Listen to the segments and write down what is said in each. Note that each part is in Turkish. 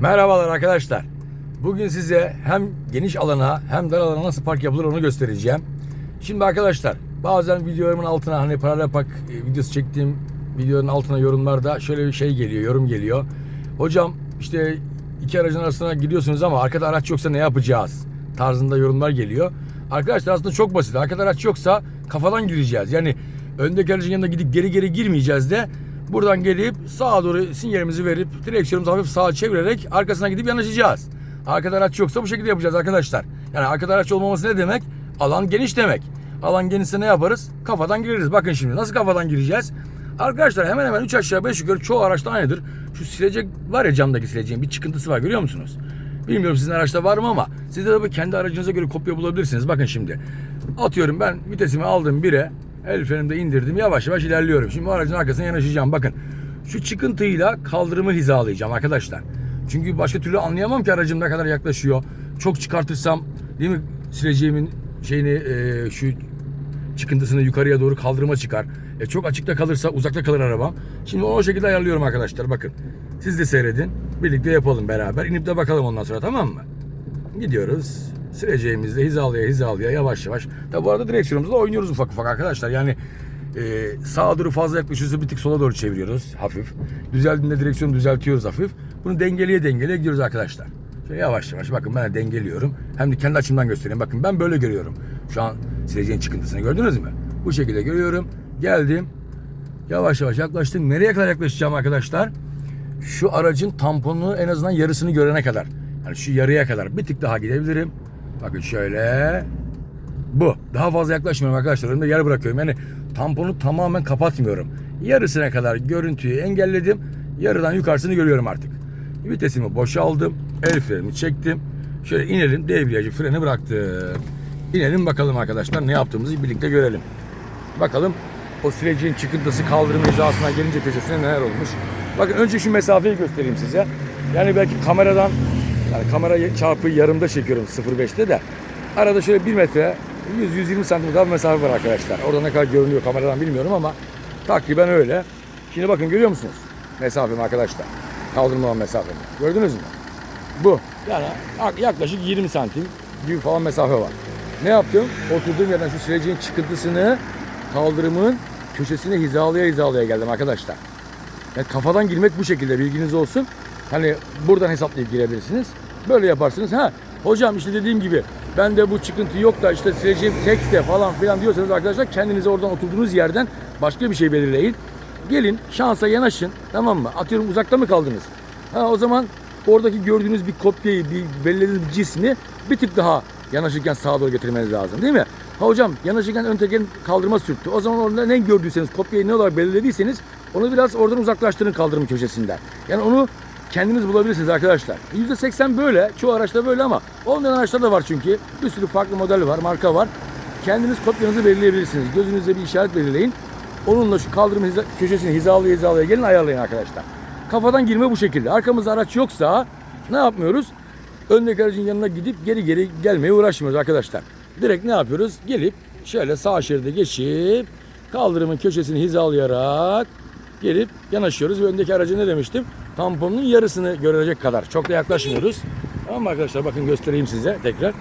Merhabalar arkadaşlar. Bugün size hem geniş alana hem dar alana nasıl park yapılır onu göstereceğim. Şimdi arkadaşlar bazen videolarımın altına hani paralel park e, videosu çektiğim videonun altına yorumlarda şöyle bir şey geliyor, yorum geliyor. Hocam işte iki aracın arasına gidiyorsunuz ama arkada araç yoksa ne yapacağız? Tarzında yorumlar geliyor. Arkadaşlar aslında çok basit. Arkada araç yoksa kafadan gireceğiz. Yani öndeki aracın yanına gidip geri geri girmeyeceğiz de Buradan gelip sağa doğru sinyalimizi verip direksiyonumuzu hafif sağa çevirerek arkasına gidip yanaşacağız. Arkada araç yoksa bu şekilde yapacağız arkadaşlar. Yani arkada araç olmaması ne demek? Alan geniş demek. Alan genişse ne yaparız? Kafadan gireriz. Bakın şimdi nasıl kafadan gireceğiz? Arkadaşlar hemen hemen 3 aşağı 5 yukarı çoğu araçta aynıdır. Şu silecek var ya camdaki sileceğin bir çıkıntısı var görüyor musunuz? Bilmiyorum sizin araçta var mı ama siz de tabii kendi aracınıza göre kopya bulabilirsiniz. Bakın şimdi. Atıyorum ben vitesimi aldım 1'e. El frenimde indirdim. Yavaş yavaş ilerliyorum. Şimdi aracın arkasına yanaşacağım. Bakın. Şu çıkıntıyla kaldırımı hizalayacağım arkadaşlar. Çünkü başka türlü anlayamam ki aracım ne kadar yaklaşıyor. Çok çıkartırsam değil mi sileceğimin şeyini e, şu çıkıntısını yukarıya doğru kaldırıma çıkar. E, çok açıkta kalırsa uzakta kalır arabam. Şimdi onu o şekilde ayarlıyorum arkadaşlar bakın. Siz de seyredin. Birlikte yapalım beraber. İnip de bakalım ondan sonra tamam mı? Gidiyoruz. Sileceğimizde hizalaya hizalaya yavaş yavaş. Tabi bu arada direksiyonumuzla oynuyoruz ufak ufak arkadaşlar. Yani e, sağa doğru fazla yaklaşıyorsa bir tık sola doğru çeviriyoruz hafif. Düzeldiğinde direksiyonu düzeltiyoruz hafif. Bunu dengeliye dengeliye gidiyoruz arkadaşlar. Şöyle yavaş yavaş bakın ben de dengeliyorum. Hem de kendi açımdan göstereyim. Bakın ben böyle görüyorum. Şu an sileceğin çıkıntısını gördünüz mü? Bu şekilde görüyorum. Geldim. Yavaş yavaş yaklaştım. Nereye kadar yaklaşacağım arkadaşlar? Şu aracın tamponunu en azından yarısını görene kadar. Yani şu yarıya kadar bir tık daha gidebilirim. Bakın şöyle. Bu. Daha fazla yaklaşmıyorum arkadaşlar. Önümde yer bırakıyorum. Yani tamponu tamamen kapatmıyorum. Yarısına kadar görüntüyü engelledim. Yarıdan yukarısını görüyorum artık. Vitesimi boşaldım. El frenimi çektim. Şöyle inelim. Debriyajı freni bıraktım. İnelim bakalım arkadaşlar ne yaptığımızı birlikte görelim. Bakalım o sürecin çıkıntısı kaldırım hizasına gelince köşesine neler olmuş. Bakın önce şu mesafeyi göstereyim size. Yani belki kameradan yani kamera çarpı yarımda çekiyorum 0.5'te de. Arada şöyle 1 metre 100-120 santim kadar mesafe var arkadaşlar. Orada ne kadar görünüyor kameradan bilmiyorum ama takriben öyle. Şimdi bakın görüyor musunuz? Mesafem arkadaşlar. Kaldırma olan mesafemi. Gördünüz mü? Bu. Yani yaklaşık 20 santim gibi falan mesafe var. Ne yaptım? Oturduğum yerden şu sürecin çıkıntısını kaldırımın köşesine hizalaya hizalaya geldim arkadaşlar. Yani kafadan girmek bu şekilde bilginiz olsun. Hani buradan hesaplayıp girebilirsiniz. Böyle yaparsınız. Ha hocam işte dediğim gibi ben de bu çıkıntı yok da işte sileceğim tekste falan filan diyorsanız arkadaşlar kendinize oradan oturduğunuz yerden başka bir şey belirleyin. Gelin şansa yanaşın tamam mı? Atıyorum uzakta mı kaldınız? Ha o zaman oradaki gördüğünüz bir kopyayı, bir belirlediğiniz bir cismi bir tık daha yanaşırken sağa doğru getirmeniz lazım değil mi? Ha hocam yanaşırken ön tekerin kaldırıma sürttü. O zaman orada ne gördüyseniz, kopyayı ne olarak belirlediyseniz onu biraz oradan uzaklaştırın kaldırım köşesinden. Yani onu kendiniz bulabilirsiniz arkadaşlar. %80 böyle. Çoğu araçta böyle ama olmayan araçlar da var çünkü. Bir sürü farklı model var, marka var. Kendiniz kopyanızı belirleyebilirsiniz. Gözünüzde bir işaret belirleyin. Onunla şu kaldırım hiza, köşesini hizalaya hizalaya gelin ayarlayın arkadaşlar. Kafadan girme bu şekilde. Arkamızda araç yoksa ne yapmıyoruz? Öndeki aracın yanına gidip geri geri gelmeye uğraşmıyoruz arkadaşlar. Direkt ne yapıyoruz? Gelip şöyle sağ şeride geçip kaldırımın köşesini hizalayarak gelip yanaşıyoruz ve öndeki aracı ne demiştim? Tamponun yarısını görecek kadar. Çok da yaklaşmıyoruz. Tamam arkadaşlar? Bakın göstereyim size tekrar.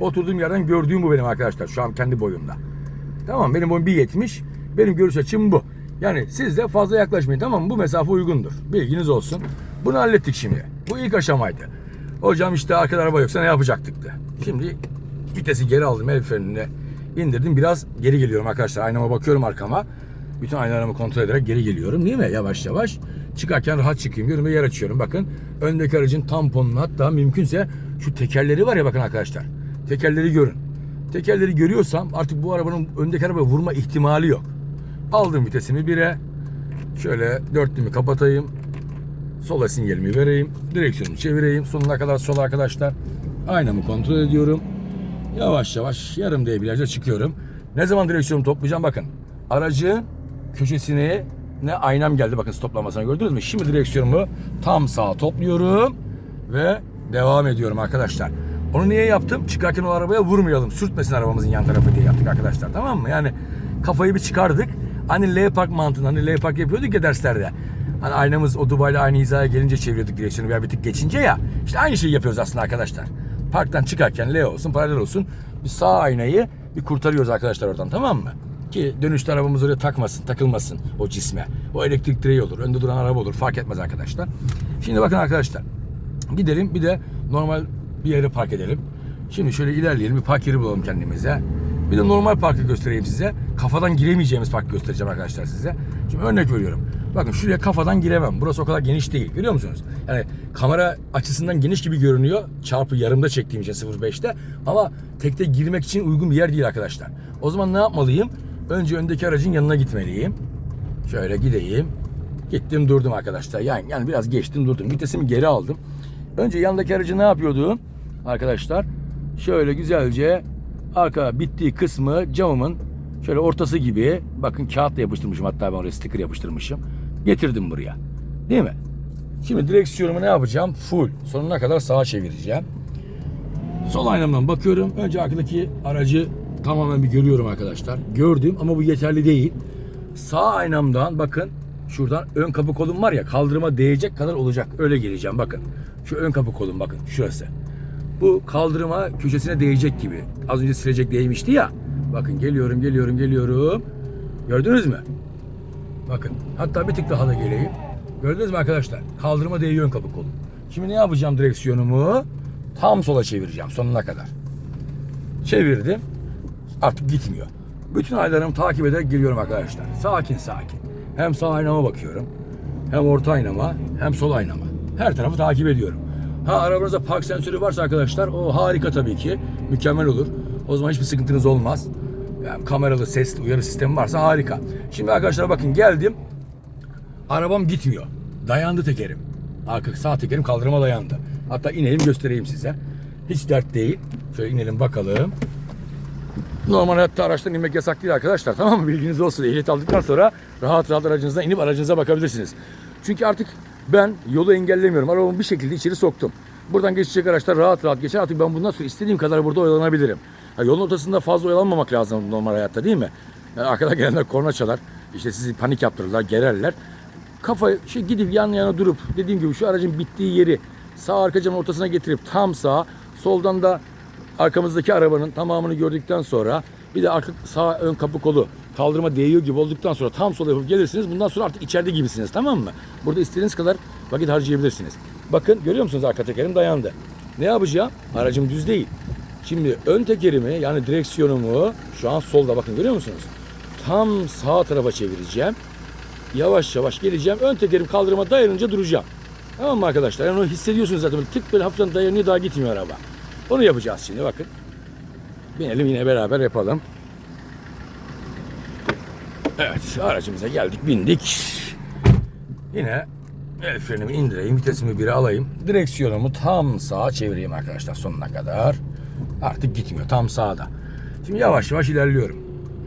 Oturduğum yerden gördüğüm bu benim arkadaşlar. Şu an kendi boyumda. Tamam benim boyum 1.70. Benim görüş açım bu. Yani siz de fazla yaklaşmayın tamam mı? Bu mesafe uygundur. Bilginiz olsun. Bunu hallettik şimdi. Bu ilk aşamaydı. Hocam işte arkada araba yoksa ne yapacaktık da. Şimdi vitesi geri aldım el frenine indirdim. Biraz geri geliyorum arkadaşlar. Aynama bakıyorum arkama. Bütün aynalarımı kontrol ederek geri geliyorum değil mi? Yavaş yavaş. Çıkarken rahat çıkayım diyorum ve yer açıyorum. Bakın öndeki aracın tamponunu hatta mümkünse şu tekerleri var ya bakın arkadaşlar. Tekerleri görün. Tekerleri görüyorsam artık bu arabanın öndeki araba vurma ihtimali yok. Aldım vitesimi 1'e. Şöyle dörtlümü kapatayım. Sola sinyalimi vereyim. Direksiyonu çevireyim. Sonuna kadar sol arkadaşlar. Aynamı kontrol ediyorum. Yavaş yavaş yarım debriyaja çıkıyorum. Ne zaman direksiyonu toplayacağım bakın. Aracı köşesine ne aynam geldi bakın stoplamasına gördünüz mü? Şimdi direksiyonumu tam sağa topluyorum ve devam ediyorum arkadaşlar. Onu niye yaptım? Çıkarken o arabaya vurmayalım. Sürtmesin arabamızın yan tarafı diye yaptık arkadaşlar. Tamam mı? Yani kafayı bir çıkardık. Hani L park mantığında hani L park yapıyorduk ya derslerde. Hani aynamız o Dubai'yle aynı hizaya gelince çeviriyorduk direksiyonu veya bir tık geçince ya. İşte aynı şeyi yapıyoruz aslında arkadaşlar. Parktan çıkarken L olsun paralel olsun bir sağ aynayı bir kurtarıyoruz arkadaşlar oradan tamam mı? Ki dönüşte arabamız oraya takmasın, takılmasın o cisme. O elektrik direği olur, önde duran araba olur fark etmez arkadaşlar. Şimdi bakın arkadaşlar. Gidelim bir de normal bir yere park edelim. Şimdi şöyle ilerleyelim bir park yeri bulalım kendimize. Bir de normal parkı göstereyim size. Kafadan giremeyeceğimiz park göstereceğim arkadaşlar size. Şimdi örnek veriyorum. Bakın şuraya kafadan giremem. Burası o kadar geniş değil. Görüyor musunuz? Yani kamera açısından geniş gibi görünüyor. Çarpı yarımda çektiğim için 0.5'te. Ama tekte girmek için uygun bir yer değil arkadaşlar. O zaman ne yapmalıyım? Önce öndeki aracın yanına gitmeliyim. Şöyle gideyim. Gittim durdum arkadaşlar. Yani, yani biraz geçtim durdum. Vitesimi geri aldım. Önce yandaki aracı ne yapıyordum? Arkadaşlar şöyle güzelce arka bittiği kısmı camımın şöyle ortası gibi bakın kağıtla yapıştırmışım hatta ben oraya sticker yapıştırmışım. Getirdim buraya. Değil mi? Şimdi direksiyonumu ne yapacağım? Full. Sonuna kadar sağa çevireceğim. Sol aynamdan bakıyorum. Önce arkadaki aracı tamamen bir görüyorum arkadaşlar. Gördüm ama bu yeterli değil. Sağ aynamdan bakın şuradan ön kapı kolum var ya kaldırıma değecek kadar olacak. Öyle geleceğim bakın. Şu ön kapı kolum bakın şurası. Bu kaldırıma köşesine değecek gibi. Az önce silecek değmişti ya. Bakın geliyorum geliyorum geliyorum. Gördünüz mü? Bakın hatta bir tık daha da geleyim. Gördünüz mü arkadaşlar? Kaldırıma değiyor ön kapı kolum. Şimdi ne yapacağım direksiyonumu? Tam sola çevireceğim sonuna kadar. Çevirdim. Artık gitmiyor. Bütün aylarımı takip ederek geliyorum arkadaşlar. Sakin sakin. Hem sağ aynama bakıyorum. Hem orta aynama hem sol aynama. Her tarafı takip ediyorum. Ha arabanızda park sensörü varsa arkadaşlar o harika tabii ki. Mükemmel olur. O zaman hiçbir sıkıntınız olmaz. Yani kameralı sesli uyarı sistemi varsa harika. Şimdi arkadaşlar bakın geldim. Arabam gitmiyor. Dayandı tekerim. Arka sağ tekerim kaldırıma dayandı. Hatta inelim göstereyim size. Hiç dert değil. Şöyle inelim bakalım. Normal hayatta araçtan inmek yasak değil arkadaşlar. Tamam mı? Bilginiz olsun. Ehliyet aldıktan sonra rahat rahat aracınızdan inip aracınıza bakabilirsiniz. Çünkü artık ben yolu engellemiyorum. Arabamı bir şekilde içeri soktum. Buradan geçecek araçlar rahat rahat geçer. Artık ben bundan sonra istediğim kadar burada oyalanabilirim. Ya yolun ortasında fazla oyalanmamak lazım normal hayatta değil mi? Yani arkadan gelenler korna çalar. İşte sizi panik yaptırırlar, gererler. Kafa şey gidip yan yana durup dediğim gibi şu aracın bittiği yeri sağ arka camın ortasına getirip tam sağ, soldan da arkamızdaki arabanın tamamını gördükten sonra bir de arka sağ ön kapı kolu kaldırıma değiyor gibi olduktan sonra tam sola yapıp gelirsiniz. Bundan sonra artık içeride gibisiniz tamam mı? Burada istediğiniz kadar vakit harcayabilirsiniz. Bakın görüyor musunuz arka tekerim dayandı. Ne yapacağım? Aracım düz değil. Şimdi ön tekerimi yani direksiyonumu şu an solda bakın görüyor musunuz? Tam sağ tarafa çevireceğim. Yavaş yavaş geleceğim. Ön tekerim kaldırıma dayanınca duracağım. Tamam mı arkadaşlar? Yani onu hissediyorsunuz zaten. Böyle tık böyle hafiften dayanıyor daha gitmiyor araba. Onu yapacağız şimdi bakın. Binelim yine beraber yapalım. Evet aracımıza geldik bindik. Yine el frenimi indireyim vitesimi bire alayım. Direksiyonumu tam sağa çevireyim arkadaşlar sonuna kadar. Artık gitmiyor tam sağda. Şimdi yavaş yavaş ilerliyorum.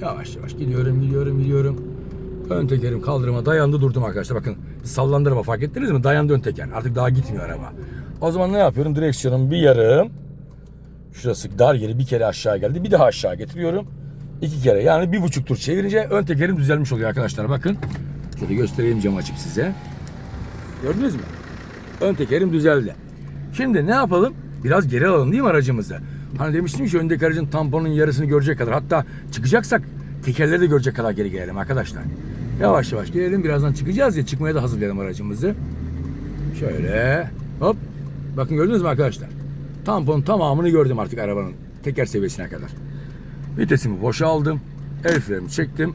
Yavaş yavaş gidiyorum gidiyorum gidiyorum. Ön tekerim kaldırıma dayandı durdum arkadaşlar. Bakın sallandı araba fark ettiniz mi? Dayandı ön teker. Artık daha gitmiyor araba. O zaman ne yapıyorum? Direksiyonumu bir yarım. Şurası dar yeri bir kere aşağı geldi. Bir daha aşağı getiriyorum. İki kere yani bir buçuk tur çevirince ön tekerim düzelmiş oluyor arkadaşlar. Bakın. Şöyle göstereyim cam açıp size. Gördünüz mü? Ön tekerim düzeldi. Şimdi ne yapalım? Biraz geri alalım değil mi aracımızı? Hani demiştim ki öndeki aracın tamponun yarısını görecek kadar. Hatta çıkacaksak tekerleri de görecek kadar geri gelelim arkadaşlar. Yavaş yavaş gelelim. Birazdan çıkacağız ya çıkmaya da hazırlayalım aracımızı. Şöyle hop. Bakın gördünüz mü arkadaşlar? Tamponun tamamını gördüm artık arabanın teker seviyesine kadar. Vitesimi boşa aldım. El frenimi çektim.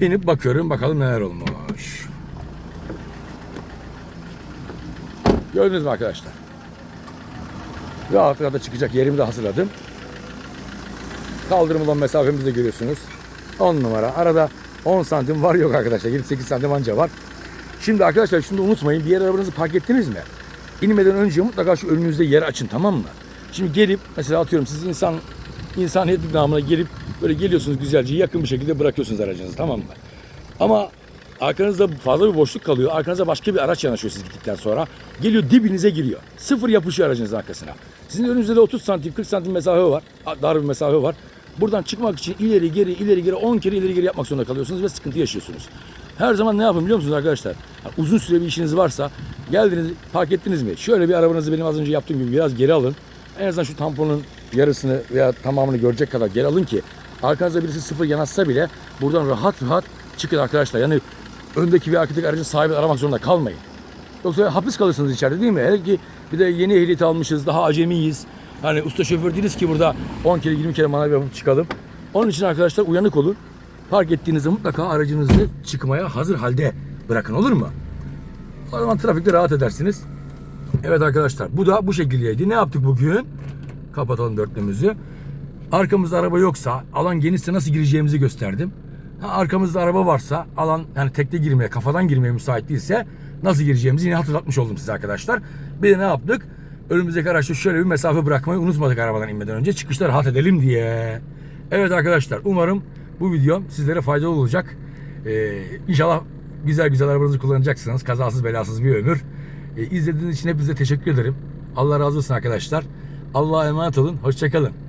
İnip bakıyorum bakalım neler olmuş. Gördünüz mü arkadaşlar? Rahat rahat çıkacak yerimi de hazırladım. Kaldırım olan mesafemizi de görüyorsunuz. 10 numara. Arada 10 santim var yok arkadaşlar. 7-8 santim anca var. Şimdi arkadaşlar da unutmayın. Bir yer arabanızı park ettiniz mi? İnmeden önce mutlaka şu önünüzde yer açın tamam mı? Şimdi gelip mesela atıyorum siz insan insaniyetlik namına gelip böyle geliyorsunuz güzelce yakın bir şekilde bırakıyorsunuz aracınızı tamam mı? Ama arkanızda fazla bir boşluk kalıyor. Arkanıza başka bir araç yanaşıyor siz gittikten sonra. Geliyor dibinize giriyor. Sıfır yapışıyor aracınızın arkasına. Sizin önünüzde de 30 santim 40 santim mesafe var. Dar bir mesafe var. Buradan çıkmak için ileri geri ileri geri 10 kere ileri geri yapmak zorunda kalıyorsunuz ve sıkıntı yaşıyorsunuz. Her zaman ne yapın biliyor musunuz arkadaşlar? Uzun süre bir işiniz varsa geldiniz park ettiniz mi? Şöyle bir arabanızı benim az önce yaptığım gibi biraz geri alın. En azından şu tamponun yarısını veya tamamını görecek kadar geri alın ki arkanızda birisi sıfır yanaşsa bile buradan rahat rahat çıkın arkadaşlar. Yani öndeki ve arkadaki aracın sahibi aramak zorunda kalmayın. Yoksa hapis kalırsınız içeride değil mi? Hele ki bir de yeni ehliyet almışız, daha acemiyiz. Hani usta şoför değiliz ki burada 10 kere 20 kere manav yapıp çıkalım. Onun için arkadaşlar uyanık olun. Park ettiğinizde mutlaka aracınızı çıkmaya hazır halde bırakın olur mu? O zaman trafikte rahat edersiniz. Evet arkadaşlar bu da bu şekildeydi. Ne yaptık bugün? Kapatalım dörtlüğümüzü. Arkamızda araba yoksa alan genişse nasıl gireceğimizi gösterdim. Ha, arkamızda araba varsa alan yani tekte girmeye kafadan girmeye müsait değilse nasıl gireceğimizi yine hatırlatmış oldum size arkadaşlar. Bir de ne yaptık? Önümüzdeki araçta şöyle bir mesafe bırakmayı unutmadık arabadan inmeden önce. Çıkışta rahat edelim diye. Evet arkadaşlar umarım bu videom sizlere faydalı olacak. Ee, inşallah güzel güzel arabanızı kullanacaksınız. Kazasız belasız bir ömür. Ee, izlediğiniz için hepinize teşekkür ederim. Allah razı olsun arkadaşlar. Allah'a emanet olun. Hoşçakalın.